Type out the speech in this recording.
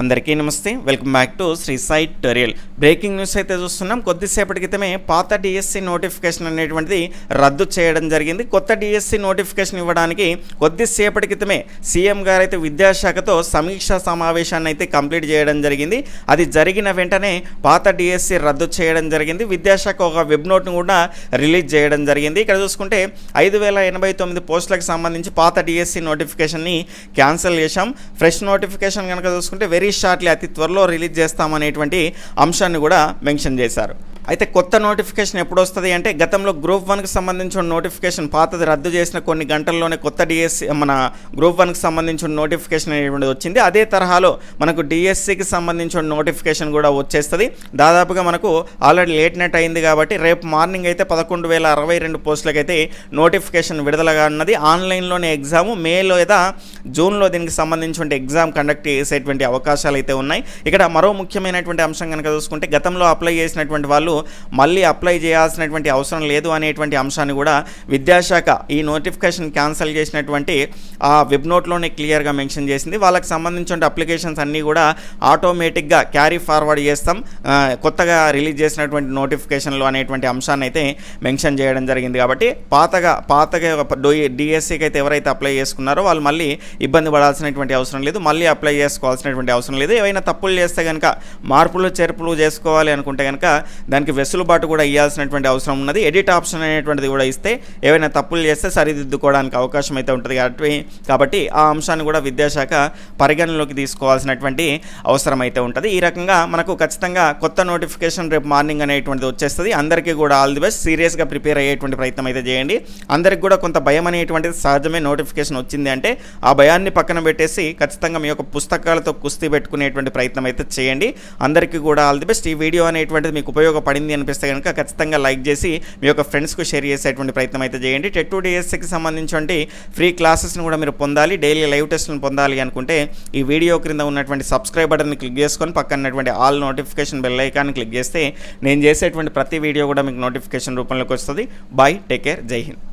అందరికీ నమస్తే. Welcome back to Sri సైట్ టరియల్ బ్రేకింగ్ న్యూస్ అయితే చూస్తున్నాం. కొద్దిసేపటి క్రితమే పాత డిఎస్సి నోటిఫికేషన్ అనేటువంటిది రద్దు చేయడం జరిగింది. కొత్త డిఎస్సి నోటిఫికేషన్ ఇవ్వడానికి కొద్దిసేపటి క్రితమే సీఎం గారు అయితే విద్యాశాఖతో సమీక్షా సమావేశాన్ని అయితే కంప్లీట్ చేయడం జరిగింది. అది జరిగిన వెంటనే పాత డిఎస్సి రద్దు చేయడం జరిగింది. విద్యాశాఖ ఒక వెబ్ నోట్ను కూడా రిలీజ్ చేయడం జరిగింది. ఇక్కడ చూసుకుంటే ఐదు వేల ఎనభై తొమ్మిది పోస్టులకు సంబంధించి పాత డిఎస్సి నోటిఫికేషన్ని క్యాన్సిల్ చేశాం. ఫ్రెష్ నోటిఫికేషన్ కనుక చూసుకుంటే వెరీ షార్ట్లీ అతి త్వరలో రిలీజ్ చేస్తామనేటువంటి అంశాన్ని కూడా మెన్షన్ చేశారు. అయితే కొత్త నోటిఫికేషన్ ఎప్పుడు వస్తుంది అంటే గతంలో గ్రూప్ వన్కి సంబంధించిన నోటిఫికేషన్ పాతది రద్దు చేసిన కొన్ని గంటల్లోనే కొత్త డిఎస్సి మన గ్రూప్ వన్కి సంబంధించిన నోటిఫికేషన్ అనేటువంటిది వచ్చింది. అదే తరహాలో మనకు డిఎస్సికి సంబంధించిన నోటిఫికేషన్ కూడా వచ్చేస్తుంది. దాదాపుగా మనకు ఆల్రెడీ లేట్ నెట్ అయింది కాబట్టి రేపు మార్నింగ్ అయితే పదకొండు వేల అరవై రెండు పోస్టులకైతే నోటిఫికేషన్ విడుదలగా ఉన్నది ఆన్లైన్లోనే ఎగ్జామ్ మే లేదా జూన్లో దీనికి సంబంధించిన ఎగ్జామ్ కండక్ట్ చేసేటువంటి అవకాశాలు అయితే ఉన్నాయి. ఇక్కడ మరో ముఖ్యమైనటువంటి అంశం కనుక చూసుకుంటే గతంలో అప్లై చేసినటువంటి వాళ్ళు మళ్ళీ అప్లై చేయాల్సినటువంటి అవసరం లేదు అనేటువంటి అంశాన్ని కూడా విద్యాశాఖ ఈ నోటిఫికేషన్ క్యాన్సిల్ చేసినటువంటి ఆ వెబ్ నోట్లోనే క్లియర్గా మెన్షన్ చేసింది. వాళ్ళకి సంబంధించిన అప్లికేషన్స్ అన్నీ కూడా ఆటోమేటిక్గా క్యారీ ఫార్వర్డ్ చేస్తాం. కొత్తగా రిలీజ్ చేసినటువంటి నోటిఫికేషన్లు అనేటువంటి అంశాన్ని అయితే మెన్షన్ చేయడం జరిగింది కాబట్టి పాతగా పాతగా డిఎస్సికి అయితే ఎవరైతే అప్లై చేసుకున్నారో వాళ్ళు మళ్ళీ ఇబ్బంది పడాల్సినటువంటి అవసరం లేదు. మళ్ళీ అప్లై చేసుకోవాల్సినటువంటి అవసరం లేదు. ఏవైనా తప్పులు చేస్తే కనుక మార్పులు చేర్పులు చేసుకోవాలి అనుకుంటే కనుక దానికి వెసులుబాటు కూడా ఇవ్వాల్సినటువంటి అవసరం ఉన్నది. ఎడిట్ ఆప్షన్ అనేటువంటిది కూడా ఇస్తే ఏవైనా తప్పులు చేస్తే సరిదిద్దుకోవడానికి అవకాశం అయితే ఉంటుంది కాబట్టి కాబట్టి ఆ అంశాన్ని కూడా విద్యాశాఖ పరిగణనలోకి తీసుకోవాల్సినటువంటి అవసరం అయితే ఉంటుంది. ఈ రకంగా మనకు ఖచ్చితంగా కొత్త నోటిఫికేషన్ రేపు మార్నింగ్ అనేటువంటిది వచ్చేస్తుంది. అందరికీ కూడా ఆల్ ది బెస్ట్. సీరియస్గా ప్రిపేర్ అయ్యేటువంటి ప్రయత్నం అయితే చేయండి. అందరికి కూడా కొంత భయం అనేటువంటిది సహజమే నోటిఫికేషన్ వచ్చింది అంటే ఆ భయాన్ని పక్కన పెట్టేసి ఖచ్చితంగా మీ యొక్క పుస్తకాలతో కుస్తీ పెట్టుకునేటువంటి ప్రయత్నం అయితే చేయండి. అందరికీ కూడా ఆల్ ది బెస్ట్. ఈ వీడియో అనేటువంటిది మీకు పడింది అనిపిస్తే కనుక ఖచ్చితంగా లైక్ చేసి మీ యొక్క ఫ్రెండ్స్కు షేర్ చేసేటువంటి ప్రయత్నం అయితే చేయండి. టెట్ టు డిఎస్సికి సంబంధించి ఫ్రీ క్లాసెస్ని కూడా మీరు పొందాలి. డైలీ లైవ్ టెస్ట్లను పొందాలి అనుకుంటే ఈ వీడియో క్రింద ఉన్నటువంటి సబ్స్క్రైబ్ బటన్ని క్లిక్ చేసుకొని పక్కనటువంటి ఆల్ నోటిఫికేషన్ బెల్ ఐకాన్ని క్లిక్ చేస్తే నేను చేసేటువంటి ప్రతి వీడియో కూడా మీకు నోటిఫికేషన్ రూపంలోకి వస్తుంది. బాయ్ టేక్ కేర్ జై హింద్.